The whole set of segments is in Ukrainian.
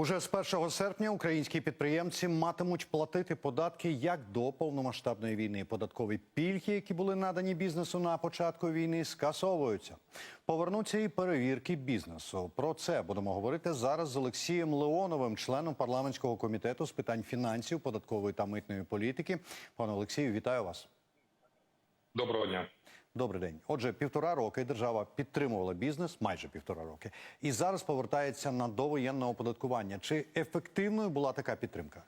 Уже з 1 серпня українські підприємці матимуть платити податки як до повномасштабної війни. Податкові пільги, які були надані бізнесу на початку війни, скасовуються. Повернуться і перевірки бізнесу. Про це будемо говорити зараз з Олексієм Леоновим, членом парламентського комітету з питань фінансів, податкової та митної політики. Пане Олексію, вітаю вас. Доброго дня. Добрий день. Отже, півтора роки держава підтримувала бізнес, майже півтора роки, і зараз повертається на довоєнне оподаткування. Чи ефективною була така підтримка?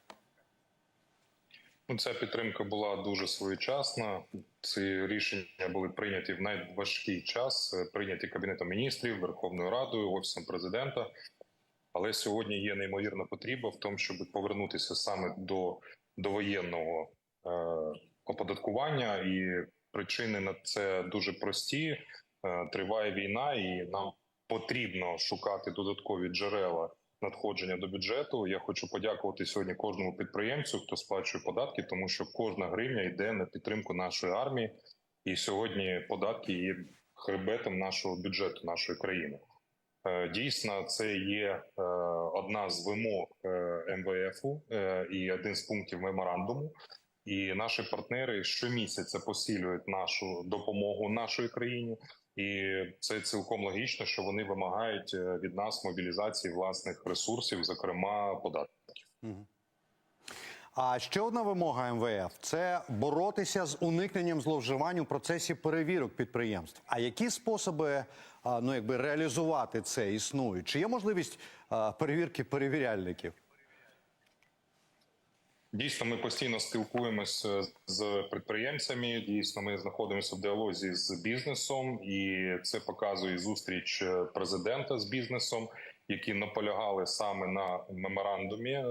Ну, ця підтримка була дуже своєчасна. Ці рішення були прийняті в найважкий час, е, прийняті кабінетом міністрів, Верховною Радою, офісом президента. Але сьогодні є неймовірна потреба в тому, щоб повернутися саме до довоєнного е, оподаткування, і причини на це дуже прості. Е, триває війна, і нам потрібно шукати додаткові джерела надходження до бюджету. Я хочу подякувати сьогодні кожному підприємцю, хто сплачує податки, тому що кожна гривня йде на підтримку нашої армії, і сьогодні податки є хребетом нашого бюджету, нашої країни. Е, Дійсно, це є е, одна з вимог МВФу і один з пунктів меморандуму. І наші партнери щомісяця посилюють нашу допомогу нашої країні, і це цілком логічно, що вони вимагають е, від нас мобілізації власних ресурсів, зокрема податків. А ще одна вимога МВФ це боротися з уникненням зловживань у процесі перевірок підприємств. А які способи ну якби реалізувати це існують? Чи є можливість перевірки перевіряльників? Дійсно, ми постійно спілкуємося з підприємцями. Дійсно, ми знаходимося в діалозі з бізнесом, і це показує зустріч е, президента з бізнесом, які наполягали саме на меморандумі. е,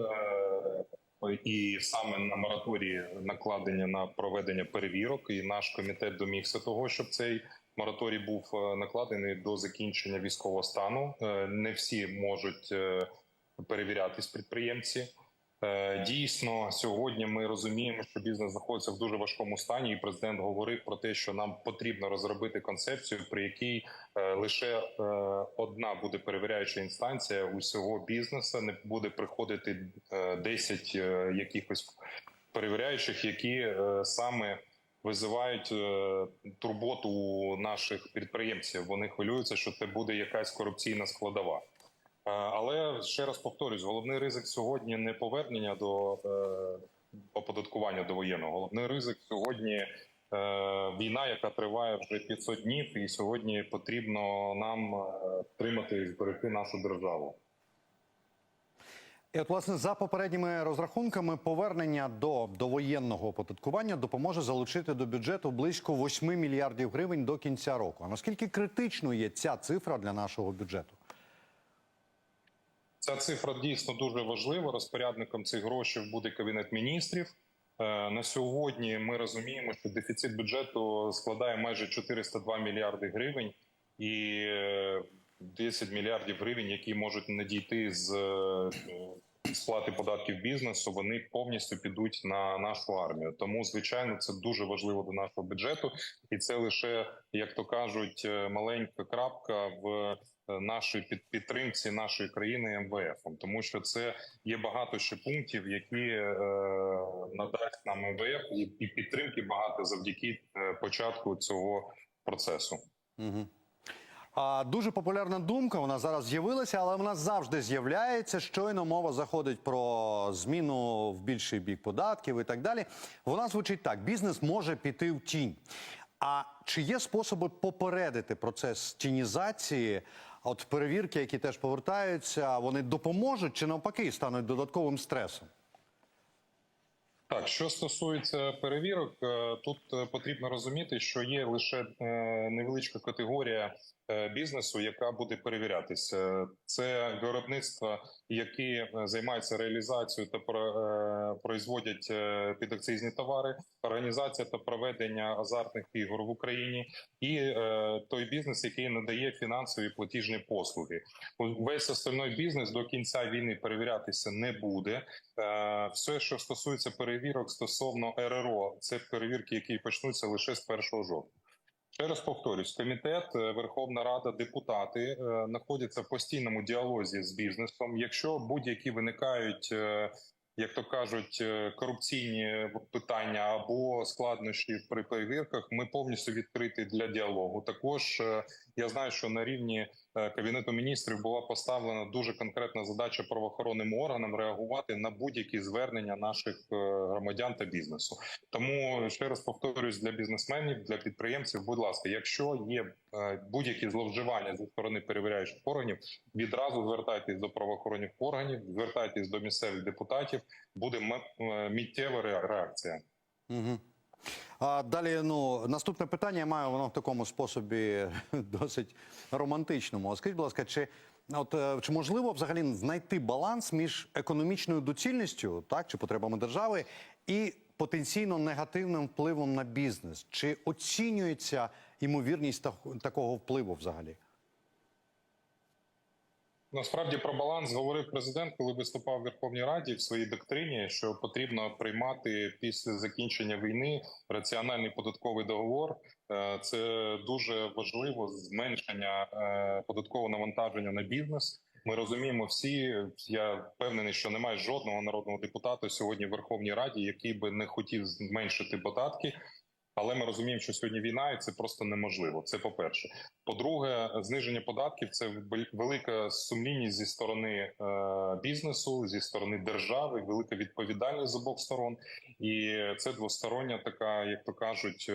І саме на мораторії накладення на проведення перевірок, і наш комітет домігся того, щоб цей мораторій був е, накладений до закінчення військового стану. Е, Не всі можуть е, перевірятись підприємці. Е, Дійсно, сьогодні ми розуміємо, що бізнес знаходиться в дуже важкому стані, і президент говорив про те, що нам потрібно розробити концепцію, при якій е, лише е, одна буде перевіряюча інстанція усього бізнесу. Не буде приходити е, 10 е, якихось перевіряючих, які саме визивають турботу у наших підприємців. Вони хвилюються, що це буде якась корупційна складова. Е, Але ще раз повторюсь, головний ризик сьогодні не повернення до е, оподаткування до воєнного. Головний ризик сьогодні е, війна, яка триває вже 500 днів, і сьогодні потрібно нам тримати і зберегти нашу державу. І от, власне, за попередніми розрахунками, повернення до довоєнного оподаткування допоможе залучити до бюджету близько 8 мільярдів гривень до кінця року. А наскільки критичною є ця цифра для нашого бюджету? Ця цифра дійсно дуже важлива. Розпорядником цих грошей буде кабінет міністрів. Е, На сьогодні ми розуміємо, що дефіцит бюджету складає майже 402 мільярди гривень і е, 10 мільярдів гривень, які можуть надійти з е, сплати податків бізнесу, вони повністю підуть на нашу армію. Тому, звичайно, це дуже важливо до нашого бюджету, і це лише, як то кажуть, е, маленька крапка в е, нашій під- підтримці нашої країни МВФ, тому що це є багато ще пунктів, які е, надасть нам МВФ, і, і підтримки багато завдяки е, початку цього процесу. Угу. Дуже популярна думка, вона зараз з'явилася, але вона завжди з'являється. Щойно мова заходить про зміну в більший бік податків і так далі. Вона звучить так: бізнес може піти в тінь. А чи є способи попередити процес тінізації? От перевірки, які теж повертаються, вони допоможуть чи навпаки стануть додатковим стресом? Так, що стосується перевірок, е, тут е, потрібно розуміти, що є лише е, невеличка категорія бізнесу, яка буде перевірятися. Це виробництва, які займаються реалізацією та про- производять підакцизні товари, організація та проведення азартних ігор в Україні, і той бізнес, який надає фінансові платіжні послуги. Весь остальний бізнес до кінця війни перевірятися не буде. Е, Все, що стосується перевірок стосовно РРО, це перевірки, які почнуться лише з 1 жовтня. Ще раз повторюсь, комітет, е, Верховна Рада, депутати е, знаходяться в постійному діалозі з бізнесом. Якщо будь-які виникають, як то кажуть, е, корупційні питання або складнощі при перевірках, ми повністю відкриті для діалогу. Також е, я знаю, що на рівні е, кабінету міністрів була поставлена дуже конкретна задача правоохоронним органам реагувати на будь-які звернення наших е, громадян та бізнесу. Тому ще раз повторюсь для бізнесменів, для підприємців. Будь ласка, якщо є е, будь-які зловживання зі сторони перевіряючих органів, відразу звертайтесь до правоохоронних органів, звертайтесь до місцевих депутатів. Буде е, миттєва реакція. Угу. А далі, ну наступне питання я маю воно в такому способі досить романтичному. Скажіть, будь ласка, чи от е, чи можливо взагалі знайти баланс між економічною доцільністю, так чи потребами держави, і потенційно негативним впливом на бізнес? Чи оцінюється ймовірність та- такого впливу взагалі? Насправді про баланс говорив президент, коли виступав в Верховній Раді в своїй доктрині, що потрібно приймати після закінчення війни раціональний податковий договор. Е, Це дуже важливо зменшення е, податкового навантаження на бізнес. Ми розуміємо всі. Я впевнений, що немає жодного народного депутата сьогодні в Верховній Раді, який би не хотів зменшити податки. Але ми розуміємо, що сьогодні війна, і це просто неможливо. Це по перше. По-друге, зниження податків це вел- велика сумлінність зі сторони е, бізнесу, зі сторони держави, велика відповідальність з обох сторон, і це двостороння така, як то кажуть, е,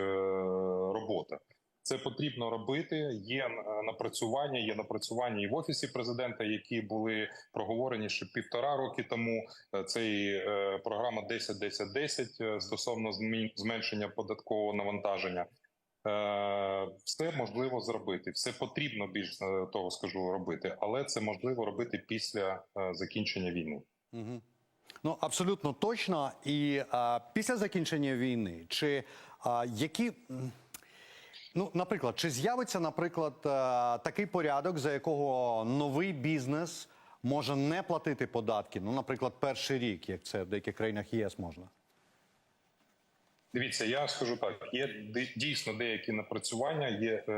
робота. Це потрібно робити. Є е, напрацювання, є напрацювання і в офісі президента, які були проговорені ще півтора роки тому. Е, Це і е, програма 10-10-10 е, стосовно зменшення податкового навантаження. Все можливо зробити, все потрібно більш того скажу робити, але це можливо робити після закінчення війни. Угу. Ну абсолютно точно. І а, після закінчення війни, чи а, які. Ну, наприклад, чи з'явиться, наприклад, е, такий порядок, за якого новий бізнес може не платити податки? Ну, наприклад, перший рік, як це в деяких країнах ЄС можна. Дивіться, я скажу так: є дійсно деякі напрацювання. Є е,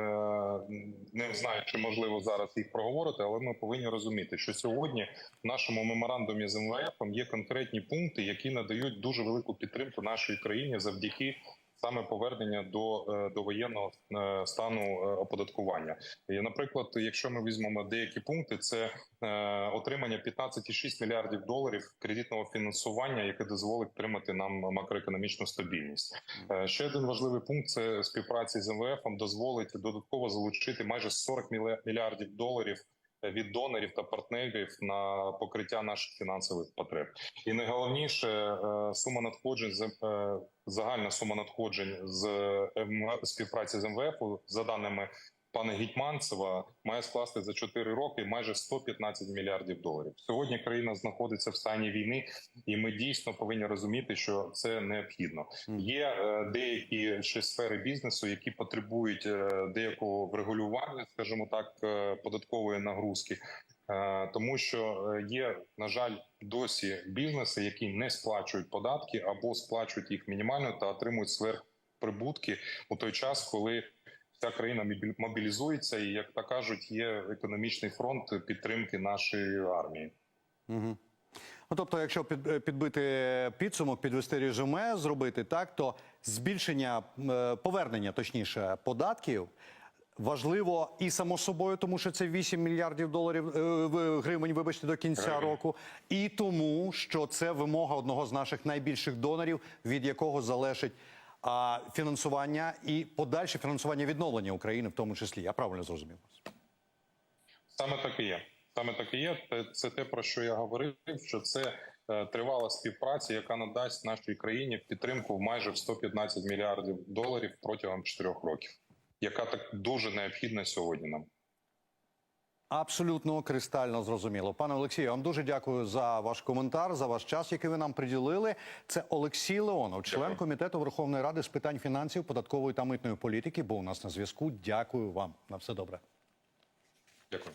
не знаю, чи можливо зараз їх проговорити, але ми повинні розуміти, що сьогодні в нашому меморандумі з МВФ є конкретні пункти, які надають дуже велику підтримку нашій країні завдяки. Саме повернення до, е, до воєнного е, стану е, оподаткування, і, наприклад, якщо ми візьмемо деякі пункти, це отримання 15,6 мільярдів доларів кредитного фінансування, яке дозволить отримати нам макроекономічну стабільність. Ще один важливий пункт це співпраці з МВФ дозволить додатково залучити майже 40 мільярдів доларів від донорів та партнерів на покриття наших фінансових потреб. І найголовніше е, сума надходжень з е, загальна сума надходжень з співпраці з МВФ за даними. Пана Гітьманцева має скласти за 4 роки майже 115 мільярдів доларів. Сьогодні країна знаходиться в стані війни, і ми дійсно повинні розуміти, що це необхідно. Є е, деякі ще сфери бізнесу, які потребують е, деякого врегулювання, скажімо так, е, податкової нагрузки. Тому що є, на жаль, досі бізнеси, які не сплачують податки або сплачують їх мінімально та отримують сверхприбутки у той час, коли вся країна мобілізується, і як то кажуть, є економічний фронт підтримки нашої армії. Угу. Ну, тобто, якщо під, підбити підсумок, підвести резюме, зробити так, то збільшення е, повернення, точніше, податків. Важливо і само собою, тому що це 8 мільярдів доларів е, гривень, вибачте, до кінця Гривень. року, і тому, що це вимога одного з наших найбільших донорів, від якого залежить фінансування і подальше фінансування відновлення України, в тому числі. Я правильно зрозумів вас? Саме так і є. Саме так і є. Це те, про що я говорив, що це е, тривала співпраця, яка надасть нашій країні підтримку в майже в 115 мільярдів доларів протягом 4 років, яка так дуже необхідна сьогодні нам. Абсолютно кристально зрозуміло. Пане Олексію, я вам дуже дякую за ваш коментар, за ваш час, який ви нам приділили. Це Олексій Леонов, член Дякую. комітету Верховної Ради з питань фінансів, податкової та митної політики. Був у нас на зв'язку. Дякую вам. На все добре. Дякую.